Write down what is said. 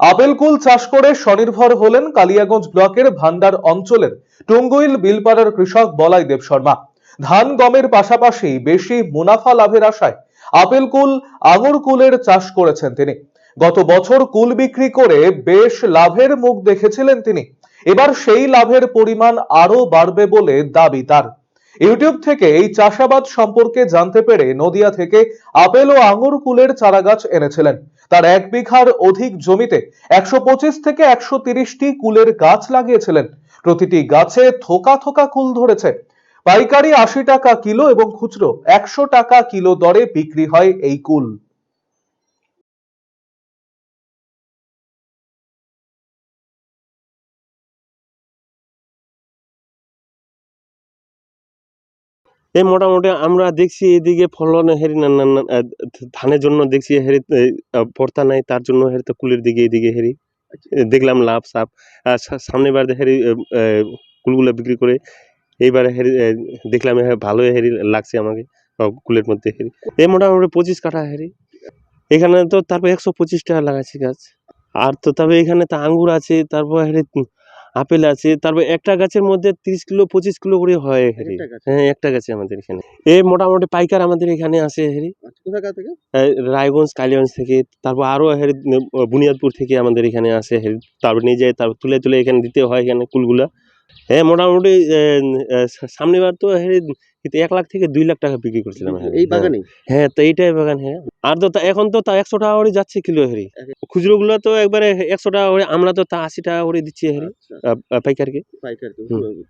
Apple কুল চাষ করে স্বনির্ভর হলেন কালিয়াগঞ্জ ব্লকের ভান্ডার অঞ্চলের টঙ্গুইল বিলপাড়ার কৃষক বলাই দেব শর্মা। ধান গমের পাশাপাশি বেশি মুনাফা লাভের আশায় আপেল কুল আঙুর কুলের চাষ করেছেন তিনি। গত বছর কুল বিক্রি করে বেশ লাভের মুখ দেখেছিলেন তিনি। এবার সেই লাভের পরিমাণ আরও বাড়বে বলে দাবি তার। ইউটিউব থেকে এই চাষাবাদ সম্পর্কে জানতে পেরে নদিয়া থেকে আপেল ও আঙুর কুলের চারাগাছ এনেছিলেন। তার এক বিঘার অধিক জমিতে একশো পঁচিশ থেকে একশো তিরিশটি কুলের গাছ লাগিয়েছিলেন। প্রতিটি গাছে থোকা থোকা কুল ধরেছে। পাইকারি আশি টাকা কিলো এবং খুচরো একশো টাকা কিলো দরে বিক্রি হয় এই কুল। এই মোটামুটি আমরা দেখছি এদিকে ফলন হেরি না ধানের জন্য দেখছি হেরি পড়তা নাই তার জন্য হেরি তো কুলের দিকে এদিকে হেরি। দেখলাম লাভ সাপ। আর সা- সামনের বার হেরি কুলগুলো বিক্রি করে এইবারে হেরি দেখলাম ভালো হেরি লাগছে আমাকে কুলের মধ্যে হেরি। এই মোটামুটি পঁচিশ কাঠা হেরি। এখানে তো তারপর একশো পঁচিশ টাকা লাগাচ্ছি গাছ। আর তো তবে এখানে তো আঙ্গুর আছে তারপর হেরি আপেল আছে তারপর একটা গাছের মধ্যে তিরিশ কিলো পঁচিশ কিলো করে হয় হেরি? হ্যাঁ একটা গাছে আমাদের এখানে। এ মোটামুটি পাইকার আমাদের এখানে আসে হেরি। আচ্ছা, রায়গঞ্জ কালীগঞ্জ থেকে তারপর আরও হেরি বুনিয়াদপুর থেকে আমাদের এখানে আসে হেরি। তারপর নিয়ে যায় তারপর তুলে তুলে এখানে দিতে হয় এখানে কুলগুলা। হ্যাঁ মোটামুটি আহ, আহ, সামনের বার তো এক লাখ থেকে দুই লাখ টাকা বিক্রি করছিলাম এই। বাগানে হ্যাঁ তো এইটাই বাগান হ্যাঁ। আর তো এখন তো তা একশো টাকা করে যাচ্ছে কিলো হেরি। খুচরো গুলো তো একবারে একশো টাকা করে আমরা তো তা আশি টাকা করে দিচ্ছি হেরি আচ্ছা, পাইকারকে। পাইকারকে।